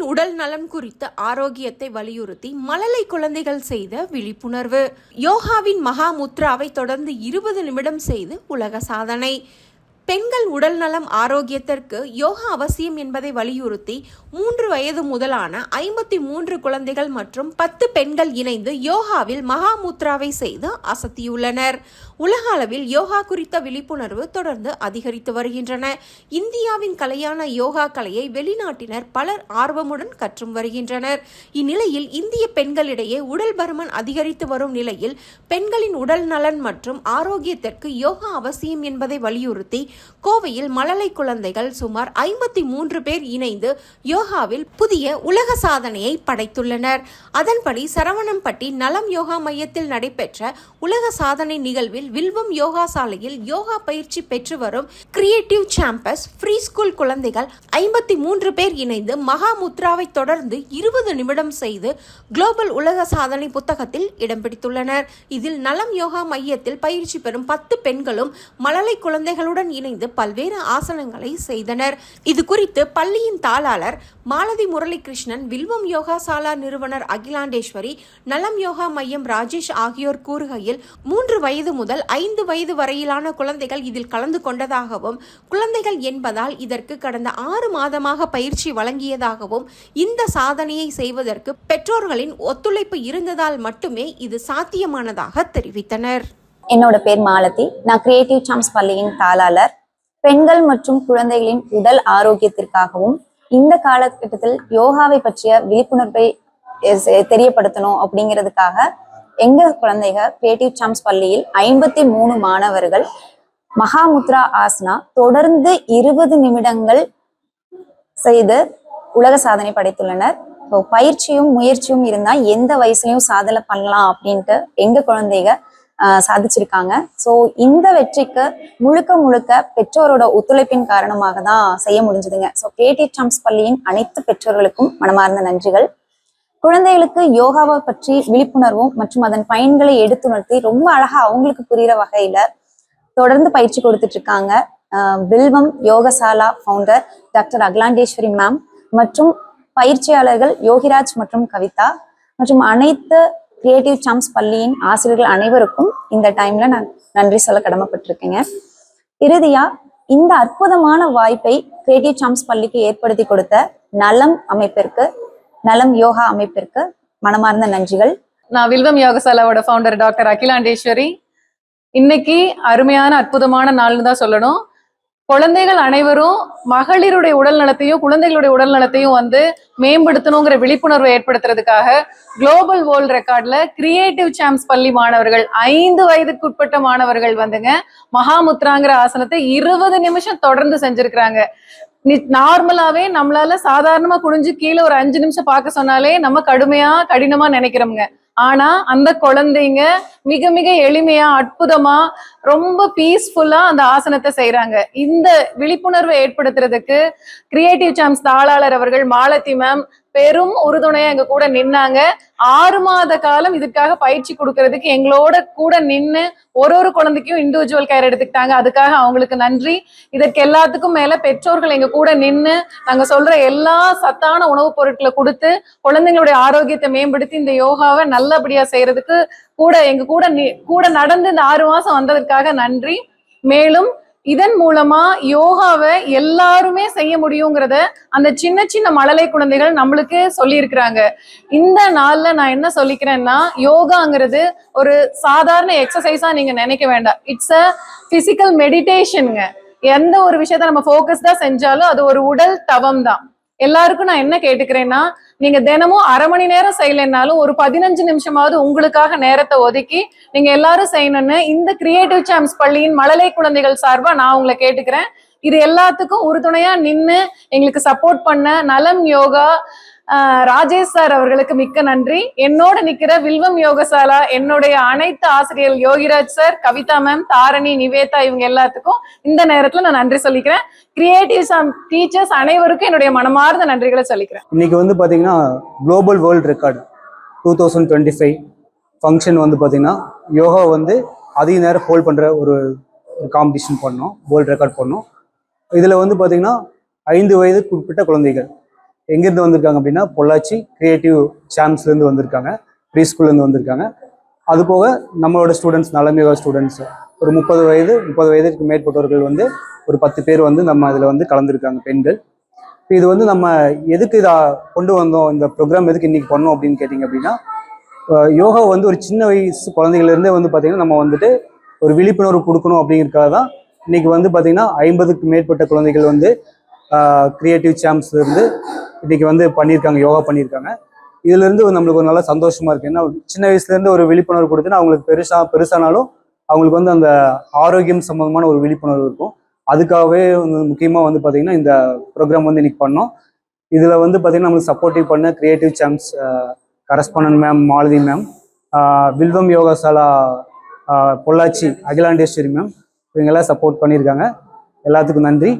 உடல் நலன் குறித்த ஆரோக்கியத்தை வலியுறுத்தி மழலை குழந்தைகள் செய்த விழிப்புணர்வு. யோகாவின் மகா முத்ராவை தொடர்ந்து இருபது நிமிடம் செய்து உலக சாதனை. பெண்கள் உடல் நலம் ஆரோக்கியத்திற்கு யோகா அவசியம் என்பதை வலியுறுத்தி மூன்று வயது முதலான ஐம்பத்தி மூன்று குழந்தைகள் மற்றும் பத்து பெண்கள் இணைந்து யோகாவில் மகாமுத்ராவை செய்து அசத்தியுள்ளனர். உலக அளவில் யோகா குறித்த விழிப்புணர்வு தொடர்ந்து அதிகரித்து வருகின்றன. இந்தியாவின் கலையான யோகா கலையை வெளிநாட்டினர் பலர் ஆர்வமுடன் கற்றும் வருகின்றனர். இந்நிலையில் இந்திய பெண்களிடையே உடல் பருமன் அதிகரித்து வரும் நிலையில் பெண்களின் உடல் நலன் மற்றும் ஆரோக்கியத்திற்கு யோகா அவசியம் என்பதை வலியுறுத்தி கோவையில் மழலை குழந்தைகள் சுமார் ஐம்பத்தி மூன்று பேர் இணைந்து யோகாவில் புதிய உலக சாதனையை படைத்துள்ளனர். அதன்படி சரவணம்பட்டி நலம் யோகா மையத்தில் நடைபெற்ற உலக சாதனை நிகழ்வில் வில்வம் யோகா சாலையில் யோகா பயிற்சி பெற்று வரும் கிரியேட்டிவ் சாம்பஸ் ஃப்ரீ ஸ்கூல் குழந்தைகள் ஐம்பத்தி மூன்று பேர் இணைந்து மகாமுத்ராவை தொடர்ந்து இருபது நிமிடம் செய்து குளோபல் உலக சாதனை புத்தகத்தில் இடம் பிடித்துள்ளனர். இதில் நலம் யோகா மையத்தில் பயிற்சி பெறும் பத்து பெண்களும் மழலை குழந்தைகளுடன் இணைந்து பல்வேறு ஆசனங்களை செய்தனர். இது குறித்து பள்ளியின் தாளாளர் மாலதி முரளிகிருஷ்ணன் வில்வம் யோகா சாலா நிறுவனர் அகிலாண்டேஸ்வரி நலம் யோகா மையம் ராஜேஷ் ஆகியோர் கூறுகையில் மூன்று வயது முதல் ஐந்து வயது வரையிலான குழந்தைகள் இதில் கலந்து கொண்டதாகவும் குழந்தைகள் என்பதால் இதற்கு கடந்த ஆறு மாதமாக பயிற்சி வழங்கியதாகவும் இந்த சாதனையை செய்வதற்கு பெற்றோர்களின் ஒத்துழைப்பு இருந்ததால் மட்டுமே இது சாத்தியமானதாக தெரிவித்தனர். என்னோட பேர் மாலதி. நான் கிரியேட்டிவ் சாம்ஸ் பள்ளியின் தாளாளர். பெண்கள் மற்றும் குழந்தைகளின் உடல் ஆரோக்கியத்திற்காகவும் இந்த காலகட்டத்தில் யோகாவை பற்றிய விழிப்புணர்வை தெரியப்படுத்தணும் அப்படிங்கிறதுக்காக எங்கள் குழந்தைகள் கிரியேட்டிவ் சாம்ஸ் பள்ளியில் ஐம்பத்தி மூணு மாணவர்கள் மகாமுத்ரா ஆசனா தொடர்ந்து இருபது நிமிடங்கள் செய்து உலக சாதனை படைத்துள்ளனர். ஸோ பயிற்சியும் முயற்சியும் இருந்தால் எந்த வயசுலையும் சாதனை பண்ணலாம் அப்படின்ட்டு எங்கள் குழந்தைங்க சாதிச்சிருக்காங்க. ஸோ இந்த வெற்றிக்கு முழுக்க முழுக்க பெற்றோரோட ஒத்துழைப்பின் காரணமாக தான் செய்ய முடிஞ்சதுங்க. ஸோ கிரியேட்டிவ் சாம்ஸ் பள்ளியின் அனைத்து பெற்றோர்களுக்கும் மனமார்ந்த நன்றிகள். குழந்தைகளுக்கு யோகாவை பற்றி விழிப்புணர்வும் மற்றும் அதன் பயன்களை எடுத்துணர்த்தி ரொம்ப அழகா அவங்களுக்கு புரியுற வகையில தொடர்ந்து பயிற்சி கொடுத்துட்டு இருக்காங்க. Vilvam Yogasala founder doctor Akilandeswari ma'am மற்றும் பயிற்சியாளர்கள் யோகிராஜ் மற்றும் கவிதா மற்றும் அனைத்து கிரியேட்டிவ் சாம்ஸ் பள்ளியின் ஆசிரியர்கள் அனைவருக்கும் இந்த டைம்ல நான் நன்றி சொல்ல கடமைப்பட்டிருக்கேங்க. இறுதியா இந்த அற்புதமான வாய்ப்பை கிரியேட்டிவ் சாம்ஸ் பள்ளிக்கு ஏற்படுத்தி கொடுத்த நலம் அமைப்பிற்கு நலம் யோகா அமைப்பிற்கு மனமார்ந்த நன்றிகள். நான் வில்வம் யோகசாலாவோட ஃபவுண்டர் டாக்டர் அகிலாண்டேஸ்வரி. இன்னைக்கு அருமையான அற்புதமான நாள்னு தான் சொல்லணும். குழந்தைகள் அனைவரும் மகளிருடைய உடல் நலத்தையும் குழந்தைகளுடைய உடல் நலத்தையும் வந்து மேம்படுத்தணுங்கிற விழிப்புணர்வை ஏற்படுத்துறதுக்காக குளோபல் வேர்ல்ட் ரெக்கார்ட்ல கிரியேட்டிவ் சாம்ஸ் பள்ளி மாணவர்கள் ஐந்து வயதுக்கு உட்பட்ட மாணவர்கள் வந்துங்க மகாமுத்ராங்கிற ஆசனத்தை இருபது நிமிஷம் தொடர்ந்து செஞ்சிருக்கிறாங்க. நார்மலாவே நம்மளால சாதாரணமா குனிஞ்சு கீழே ஒரு அஞ்சு நிமிஷம் பார்க்க சொன்னாலே நம்ம கடுமையா கடினமா நினைக்கிறோம்ங்க. ஆனா அந்த குழந்தைங்க மிக மிக எளிமையா அற்புதமா ரொம்ப பீஸ்ஃபுல்லா அந்த ஆசனத்தை செய்யறாங்க இந்த விழிப்புணர்வை ஏற்படுத்துறதுக்கு கிரியேட்டிவ் சாம்ஸ் தாளாளர் அவர்கள் மாலத்தி மேம் பெரும் உறுதுணையா எங்க கூட நின்னாங்க. ஆறு மாத காலம் இதுக்காக பயிற்சி கொடுக்கறதுக்கு எங்களோட கூட நின்னு ஒரு ஒரு குழந்தைக்கும் இண்டிவிஜுவல் கேர் எடுத்துக்கிட்டாங்க. அதுக்காக அவங்களுக்கு நன்றி. இதற்கு எல்லாத்துக்கும் மேல பெற்றோர்கள் எங்க கூட நின்னு நாங்க சொல்ற எல்லா சத்தான உணவுப் பொருட்களை கொடுத்து குழந்தைங்களுடைய ஆரோக்கியத்தை மேம்படுத்தி இந்த யோகாவை நல்லபடியா செய்யறதுக்கு கூட எங்க கூட நி- கூட நடந்து இந்த ஆறு மாசம் வந்ததற்காக நன்றி. மேலும் இதன் மூலமா யோகாவை எல்லாருமே செய்ய முடியுங்கிறத அந்த சின்ன சின்ன மழலை குழந்தைகள் நம்மளுக்கு சொல்லியிருக்கிறாங்க. இந்த நாள்ல நான் என்ன சொல்லிக்கிறேன்னா யோகாங்கிறது ஒரு சாதாரண எக்ஸசைஸா நீங்க நினைக்க வேண்டாம். இட்ஸ் அ பிசிக்கல் மெடிடேஷனுங்க எந்த ஒரு விஷயத்த நம்ம ஃபோக்கஸ்டா செஞ்சாலும் அது ஒரு உடல் தவம் தான். எல்லாருக்கும் நான் என்ன கேட்டுக்கிறேன்னா நீங்க தினமும் அரை மணி நேரம் செய்யலைன்னாலும் ஒரு பதினஞ்சு நிமிஷமாவது உங்களுக்காக நேரத்தை ஒதுக்கி நீங்க எல்லாரும் செய்யணும்னு இந்த கிரியேட்டிவ் சாம்ஸ் பள்ளியின் மழலை குழந்தைகள் சார்பா நான் உங்களை கேட்டுக்கிறேன். இது எல்லாத்துக்கும் உறுதுணையா நின்னு எங்களுக்கு சப்போர்ட் பண்ண நலம் யோகா ராஜேஷ் சார் அவர்களுக்கு மிக்க நன்றி. என்னோட நிக்கிற வில்வம் யோகசாலா என்னுடைய அனைத்து ஆசிரியர் யோகிராஜ் சார் கவிதா மேம் தாரணி நிவேதா இவங்க எல்லாத்துக்கும் இந்த நேரத்துல நான் நன்றி சொல்லிக்கிறேன். கிரியேட்டிவ் டீச்சர்ஸ் அனைவருக்கும் என்னுடைய மனமார்ந்த நன்றிகளை சொல்லிக்கிறேன். இன்னைக்கு வந்து பார்த்தீங்கன்னா global world record two thousand twenty five function வந்து பாத்தீங்கன்னா யோகா வந்து அதிக நேரம் ஹோல்ட் பண்ணுற ஒரு ஒரு காம்படிஷன் பண்ணோம் வேர்ல்ட் ரெக்கார்ட் பண்ணோம். இதில் வந்து பார்த்தீங்கன்னா ஐந்து வயதுக்கு குறிப்பிட்ட குழந்தைகள். எங்கேருந்து வந்திருக்காங்க அப்படின்னா பொள்ளாச்சி கிரியேட்டிவ் சாம்ஸ்லேருந்து வந்திருக்காங்க. ப்ரீ ஸ்கூல்லேருந்து வந்திருக்காங்க. அது போக நம்மளோட ஸ்டூடெண்ட்ஸ் நலமியோகா ஸ்டூடெண்ட்ஸ் ஒரு முப்பது வயது முப்பது வயதுக்கு மேற்பட்டவர்கள் வந்து ஒரு பத்து பேர் வந்து நம்ம அதில் வந்து கலந்துருக்காங்க பெண்கள். இப்போ இது வந்து நம்ம எதுக்கு இதை கொண்டு வந்தோம்? இந்த ப்ரோக்ராம் எதுக்கு இன்றைக்கி பண்ணோம் அப்படின்னு கேட்டிங்க அப்படின்னா யோகா வந்து ஒரு சின்ன வயசு குழந்தைகள்லேருந்தே வந்து பார்த்திங்கன்னா நம்ம வந்துட்டு ஒரு விழிப்புணர்வு கொடுக்கணும் அப்படிங்கிறதுக்காக தான் இன்றைக்கி வந்து பார்த்திங்கன்னா ஐம்பதுக்கு மேற்பட்ட குழந்தைகள் வந்து கிரியேட்டிவ் சாம்ஸ்லேருந்து இன்றைக்கி இன்னைக்கு வந்து பண்ணியிருக்காங்க யோகா பண்ணியிருக்காங்க. இதுலேருந்து நம்மளுக்கு ஒரு நல்ல சந்தோஷமா இருக்கு. ஏன்னா சின்ன வயசுலேருந்து ஒரு விழிப்புணர்வு கொடுத்துனா அவங்களுக்கு பெருசா பெருசானாலும் அவங்களுக்கு வந்து அந்த ஆரோக்கியம் சம்பந்தமான ஒரு விழிப்புணர்வு இருக்கும். அதுக்காகவே வந்து முக்கியமாக வந்து பார்த்திங்கன்னா இந்த ப்ரோக்ராம் வந்து இன்னைக்கு பண்ணோம். இதில் வந்து பார்த்தீங்கன்னா நம்மளுக்கு சப்போர்ட்டிவ் பண்ண creative Sams correspondent ma'am Malathi ma'am Vilvam Yogasala Pollachi Akilandeswari ma'am இவங்க எல்லாம் சப்போர்ட் பண்ணியிருக்காங்க. எல்லாத்துக்கும் நன்றி.